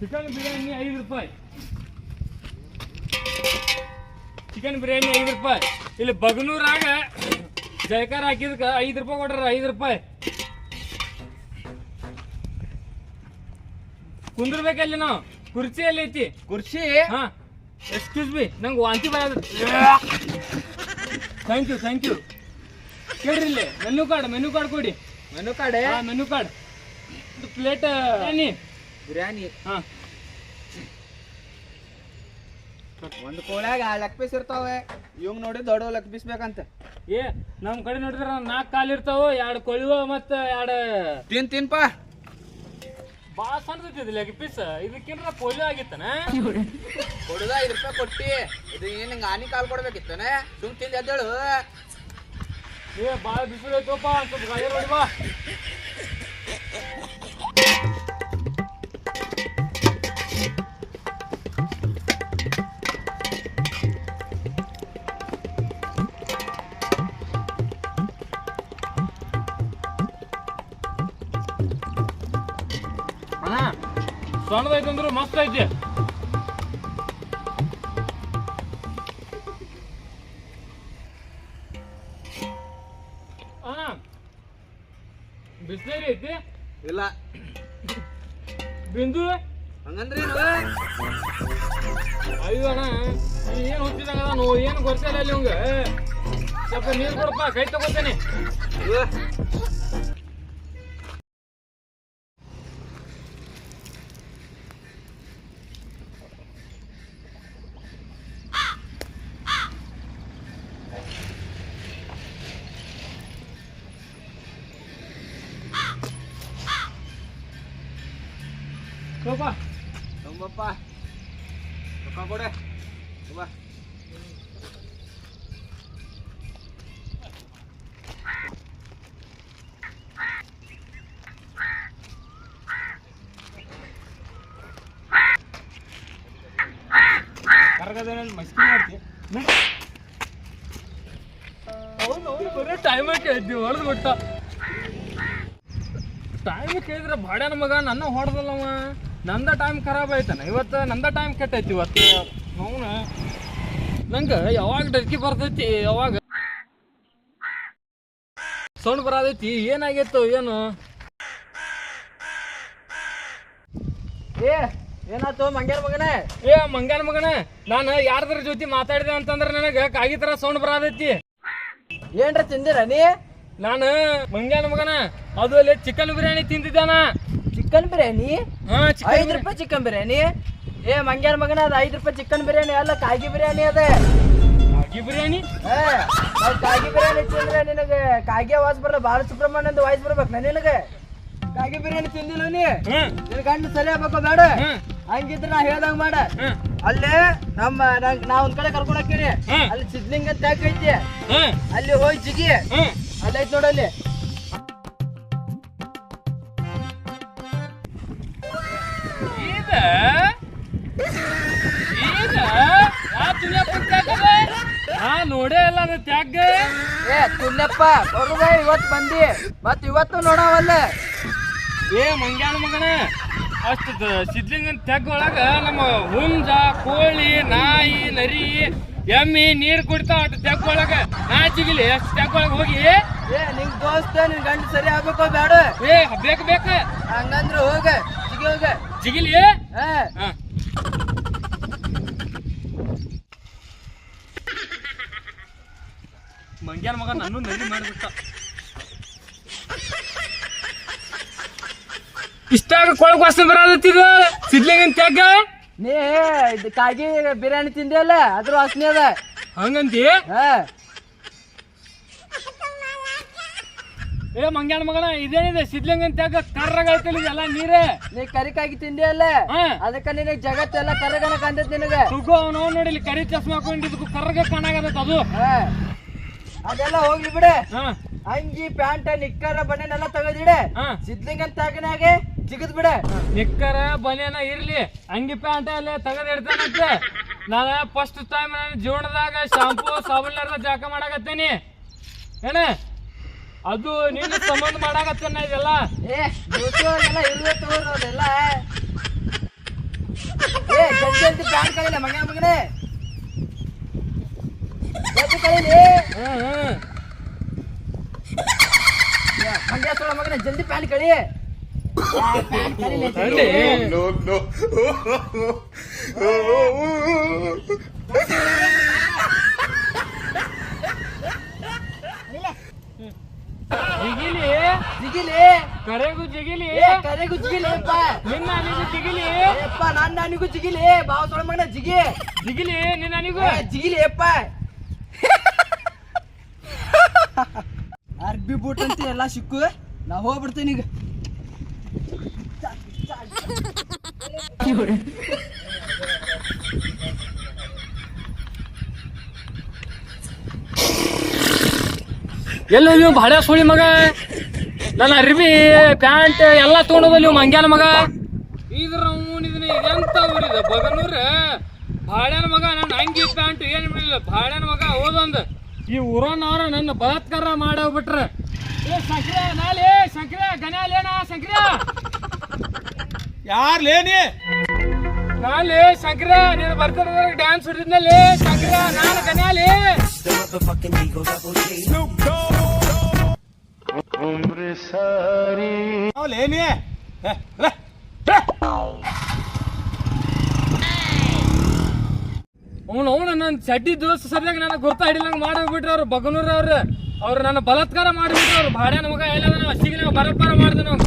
Chicken biryani ಐದು ರೂಪಾಯಿ. Chicken biryani ಐದು ರೂಪಾಯಿ. ಇಲ್ಲಿ ಬಗನೂರಾಗ ಜಯಕಾರ ಹಾಕಿದಕ್ಕೆ ಐದು ರೂಪಾಯಿ ಕೊಡ್ರ ಐದು ರೂಪಾಯಿ. ಕುಂದ್ರಬೇಕಲ್ಲಿ ನಾವು? ಕುರ್ಚಿ ಎಲ್ಲಿ ಐತಿ? ಕುರ್ಚಿ? ಹಾ. ಎಕ್ಸ್ಕ್ಯೂಸ್ ಬಿ ನಂಗೆ ವಾಂತಿ boy thank you thank you ಕೇಳ್ರಿ ಇಲ್ಲಿ ಮೆನು ಕಾರ್ಡ್ ಮೆನು ಕಾರ್ಡ್ ಕೊಡಿ. Menu card menu card plate biryani. ಒಂದು ಕೋಳ್ಯಾಗ ಲೆಗ್ ಪೀಸ್ ಇರ್ತಾವೆ. ಇವಂಗ್ ನೋಡಿ ದೊಡ್ಡ ಲೆಗ್ ಪೀಸ್ ಬೇಕಂತ ಏ ನಮ್ಮ ಕಡೆ ನೋಡಿದ್ರ ನಾಲ್ಕು ಕಾಲು ಇರ್ತಾವ ಎರಡು ಕೊಳಿವ ಮತ್ತ ಎರಡು ತಿನ್ ತಿನ್ಪ. ಭಾಳ ಸಣ್ಣದೈತಿ ಲೆಗ್ ಪೀಸ್. ಇದಕ್ಕಿಂತ ಪೋಲಿಯೋ ಆಗಿತ್ತನ. ಕೊಡುದ ಐದು ರೂಪಾಯಿ ಕೊಟ್ಟಿ. ಇದು ಏನ್ ಹಿಂಗ ಆನಿ ಕಾಲ್ ಕೊಡ್ಬೇಕಿತ್ತಾನೆ? ಸುಮ್ ತಿಂದ ಎದ್ದೇಳು. ಏ ಭಾಳ ಬಿಸಿಲು ಐತಪ್ಪ ಸ್ವಲ್ಪ ಗಾಳಿ ನೋಡಿ ಬಾ. ಸಣ್ಣದೈತೆ ಅಂದ್ರು ಮಸ್ತ್ ಐತಿ. ಆ ಬಿಸ್ಲೇರಿ ಐತಿ? ಇಲ್ಲ. ಬಿಂದು? ಹಂಗಂದ್ರಿ ಅಯ್ಯೋ ಅಣ್ಣ ಏನು ಹುಟ್ಟಿದಂಗ ನೋ ಏನು ಗೊತ್ತಿಲ್ಲ ಅಲ್ಲಿ ಹಂಗ ಸ್ವಲ್ಪ ನೀರು ಕೊಡಪ್ಪ ಕೈ ತಗೋತೇನೆ. ಸ್ವಲ್ಪ ತುಂಬಪ್ಪ ರೊಕ್ಕ ಕೊಡೆ. ತುಂಬ ಕರ್ಗದ ಮಸ್ತಿ ಅವನು ಅವನು ಬರೀ ಟೈಮ್ ಕೇಳಿದ್ವಿ ಹೊಡೆದು ಬಿಟ್ಟ. ಟೈಮ್ ಕೇಳಿದ್ರೆ ಬಾಡ್ಯಾನ ಮಗ ನನ್ನ ಹೊಡೆದಲ್ಲವ. ನಂದ ಟೈಮ್ ಖರಾಬ್ ಆಯ್ತಾನ. ಇವತ್ತು ನಂದ ಟೈಮ್ ಕೆಟ್ಟೈತಿ ಇವತ್ತು. ಅವನ ನಂಗೆ ಯಾವಾಗ ಡರ್ಕಿ ಬರ್ತೈತಿ, ಯಾವಾಗ ಸೌಂಡ್ ಬರತೈತಿ ಏನಾಗೈತು ಏನು? ಏ, ಏನಾಯ್ತು ಮಂಗ್ಯಾರ ಮಗನೇ? ಏ ಮಂಗ್ಯಾನ ಮಗನೇ, ನಾನು ಯಾರ್ದ್ರ ಜೊತೆ ಮಾತಾಡಿದೆ ಅಂತಂದ್ರೆ ನನಗೆ ಕಾಗಿ ತರ ಸೌಂಡ್ ಬರತೈತಿ ಏನ್ರ ತಿಂದಿರ ನೀ? ನಾನು ಮಂಗ್ಯಾನ ಮಗನ, ಅದು ಅಲ್ಲಿ ಚಿಕನ್ ಬಿರಿಯಾನಿ ತಿಂದಿದ್ದಾನ ಚಿಕನ್ ಬಿರಿಯಾನಿ ಐದು ರೂಪಾಯಿ ಚಿಕನ್ ಬಿರಿಯಾನಿ. ಏ ಮಂಗ್ಯಾರ ಮಗನ ಅದ ಐದು ರೂಪಾಯಿ ಚಿಕನ್ ಬಿರಿಯಾನಿ ಅಲ್ಲ ಕಾಗಿ ಬಿರಿಯಾನಿ ಅದ. ಕಾಗಿ ಬಿರಿಯಾನಿ? ಕಾಗಿ ಬಿರಿಯಾನಿ ತಿಂದ್ರೆ ನಿನಗೆ ಕಾಗಿ ವಾಯ್ಸ್ ಬರಲ್ಲ ಬಾಲ ಸುಬ್ರಹ್ಮಣ್ಯಂದು ವಾಯ್ಸ್ ಬರ್ಬೇಕು ನಿನಗೆ. ಕಾಗಿ ಬಿರಿಯಾನಿ ತಿಂದಿಲ್ಲ ನೀ? ನಿನ್ ಗಂಡು ಸರಿ ಆಗ್ಬೇಕು ಬೇಡ? ಹಂಗಿದ್ರೆ ನಾ ಹೇಳ್ದಂಗ ಮಾಡ. ಅಲ್ಲೇ ನಮ್ಮ ನಂಗ್- ನಾ ಒಂದ್ ಕಡೆ ಕರ್ಕೊಂಡು ಹೋಗ್ತೀನಿ. ಅಲ್ಲಿ ಸಿದ್ಲಿಂಗ್ ಅಂತ ಹಾಕೈತಿ ಐತಿ ಅಲ್ಲಿ ಹೋಗಿ ಜಿಗಿ. ಅಲ್ಲೈತ್ ಅಲ್ಲಿ ಐತಿ ನೋಡಲ್ಲಿ ನೋಡೇ ಇಲ್ಲ ಅದು ತ್ಯಾಗ ಏ ತುಲ್ಲಪ್ಪ ಬರುದ ಇವತ್ ಬಂದಿ. ಮತ್ ಇವತ್ತು ನೋಡವಲ್ಲ. ಏ ಮಂಗ್ಯಾನ ಮಗನ ಅಷ್ಟು ಸಿದ್ಲಿಂಗನ್ ತೆಗ್ ಒಳಗ ನಮ್ಮ ಹುಂಜ ಕೋಳಿ ನಾಯಿ ನರಿ ಎಮ್ಮಿ ನೀರ್ ಕುಡಿತಾವ ಅಷ್ಟು ತೆಗ್ ಒಳಗ. ನಾ ಚಿಗಿಲಿ ಅಷ್ಟು ತೆಗ್ ಒಳಗ ಹೋಗಿ. ಏ ನಿಂಗ್ ದೋಸ್ತ ನಿನ್ ಗಂಡ ಸರಿ ಆಗ್ಬೇಕು ಬೇಡ ಏ ಬೇಕು ಬೇಕು. ಹಂಗಂದ್ರ ಹೋಗ ಜಿಗಿ ಹೋಗ. ಜಿಗಿಲಿ ಹಾ ಹಾ ಮಂಗ್ಯಾನ ಮಗ ನನ್ನೂ ನಲ್ಲಿ ಮಾಡಿಬಿಟ್ಟ. ಇಷ್ಟಾಗ ಕೊಳಕ್ ವಾಸನೆ ಬರತ್ತಿದ ಸಿದ್ಲಿಂಗನ್ ತೆಗ್ಗ? ನೀ ಇದು ಕಾಗಿ ಬಿರಿಯಾನಿ ಅಲ್ಲ ಅದ್ರ ವಾಸನೆ ಅದ. ಹಂಗಂತಿ? ಹಾ. ಏ ಮಂಗ್ಯಾಣ ಮಗನ ಇದೇನಿದೆ? ಸಿದ್ಲಿಂಗನ್ ತೆಗ್ಗ? ಕರ್ರಗಾಯ್ತಲ್ಲ ಎಲ್ಲ ನೀರೇ? ನೀ ಕರಿಕಾಗಿ ತಿಂದೆ ಅಲ್ಲ ಹಾ. ಅದಕ್ಕ ನಿನಗ್ ಜಗತ್ತೆಲ್ಲ ಕರಗನ ಕಂದತ್ ನಿನಗೆ. ತುಗೋ ಅವನು ನೋಡಿ ಇಲ್ಲಿ ಕರಿ ಚಸ್ಮಾ ಹಾಕೊಂಡಿದ್ಕು ಕರ್ರಗ ಕಾಣಾಗತ್ತ ಅದು. ಹಾ. ಅದೆಲ್ಲ ಹೋಗ್ಲಿ ಬಿಡೆ. ಅಂಗಿ ಪ್ಯಾಂಟ್ ನಿಕ್ಕರ ಬನೇನೆಲ್ಲ ತೆಗೆದಿಡೆ. ಸಿದ್ಲಿಂಗ್ ಸಿದ್ಲಿಂಗನ್ ತಾಕನಾಗೆ ಜಿಗದ್ ಬಿಡೆ. ನಿಕ್ಕರ ಬನೇನ ಇರ್ಲಿ. ಅಂಗಿ ಪ್ಯಾಂಟ್ ಅಲ್ಲೇ ತೆಗೆದು ಇಡ್ತಾನಂತೆ ನಾನು ಫಸ್ಟ್ ಟೈಮ್ ನನ್ನ ಜೀವನದಾಗ ಶಾಂಪೂ ಸಾಬೂನ್ಲಾರ್ದ ಜಾಕ ಮಾಡಾಕತ್ತೇನಿ. ಏನ? ಅದು ನೀನು ಸಂಬಂಧ ಮಾಡಾಕತ್ತೇನ ಇದೆಲ್ಲ. ಏ ಎಲ್ಲ ಇರುವೆ ತಗೋರು ಅದೆಲ್ಲ ಪ್ಯಾಂಟ್ ಕಳಿಲ್ಲ ಮಗನ ಮಗನೇ. ಮಗನೇ ಜಲ್ದಿ ಪ್ಯಾಂಟ್ ಕಳಿ. ಪ್ಯಾಂಟ್ ಕಳೀಲಿ ತಡ್ಲಿ. ಜಿಗಿಲಿ. ಜಿಗಿಲಿ. ಕರೆಗೂ ಜಿಗಿಲಿ. ಏ ಕರೆಗೂ ಜಿಗಿಲಿ ಅಪ್ಪ. ನಿನ್ನ ಅನಿಗೂ ಜಿಗಿಲಿ. ಏಪ್ಪ ನಾನ್ ನನಗೂ ಜಿಗಿಲಿ. ಬಾವ ಸೊಳ ಮಗನ ಜಿಗಿ. ಜಿಗಿಲಿ ನಿನ್ನ ಅನಿಗೂ. ಏ, ಜಿಗಿಲಿ ಅಪ್ಪ. ಅರ್ಬಿ ಬೂಟ್ ಅಂತ ಎಲ್ಲ ಸಿಕ್ಕು. ನಾ ಹೋಗ್ಬಿಡ್ತೀನಿ ಈಗ. ಎಲ್ಲ ನೀವು ಭಾಳ ಸುಳಿ ಮಗ? ನನ್ನ ಅರ್ಬಿ ಪ್ಯಾಂಟ್ ಎಲ್ಲ ತೊಗೊಂಡದ ನೀವು ಮಂಗ್ಯಾನ ಮಗ. ಇದ್ರ ಇದನ್ನ ಇದೆಂತ ಊರಿದ? ಬಗನೂರ? ಭಾಳ್ಯಾನ ಮಗ ನನ್ನ ಅಂಗಿ ಪ್ಯಾಂಟ್ ಏನ್ ಬಿಡಲಿಲ್ಲ ಭಾಳ್ಯಾನ ಮಗ ಹೋದಂದ ಈ ಊರನ್ನವ್ರ ನನ್ನ ಬಲಾತ್ಕಾರ ಮಾಡೋಗ್ಬಿಟ್ರ ಏ ಶಂಕ್ರ ನಾಳೆ ಶಂಕ್ರ ಗನ್ಯಾಲೇನ ಶಂಕ್ರ ಯಾರ್ ಲೇನಿ? ನಾಲೆ ಶಂಕ್ರ ನೀನು ಬರ್ತಾರ ಡ್ಯಾನ್ಸ್ ಹೊಡಿದ್ನಲ್ಲಿ. ಶಂಕ್ರ ನಾನು ಗನ್ಯಾಲಿ ಲೇ ಲೇನಿ ಏ, ಲೇ, ಅವನು ಅವನು ನನ್ನ ಚಡ್ಡಿ ದೋಸ್ತ ಸರಿಯಾಗಿ ನನಗೆ ಗುರ್ತ ಹಿಡಿಲಂಗ ಮಾಡಿಬಿಟ್ರು ಅವ್ರು ಬಗನೂರ್ ಅವ್ರು ಅವ್ರು ನನ್ನ ಬಲತ್ಕಾರ ಮಾಡಿಬಿಟ್ರು ಅವ್ರು. ಭಾಡ್ಯಾನ ಮಗ ಎಲ್ಲ ಅಷ್ಟಿಗೆ ನಾವು ಬರಪಾರ ಮಾಡಿದೆ ನಾವು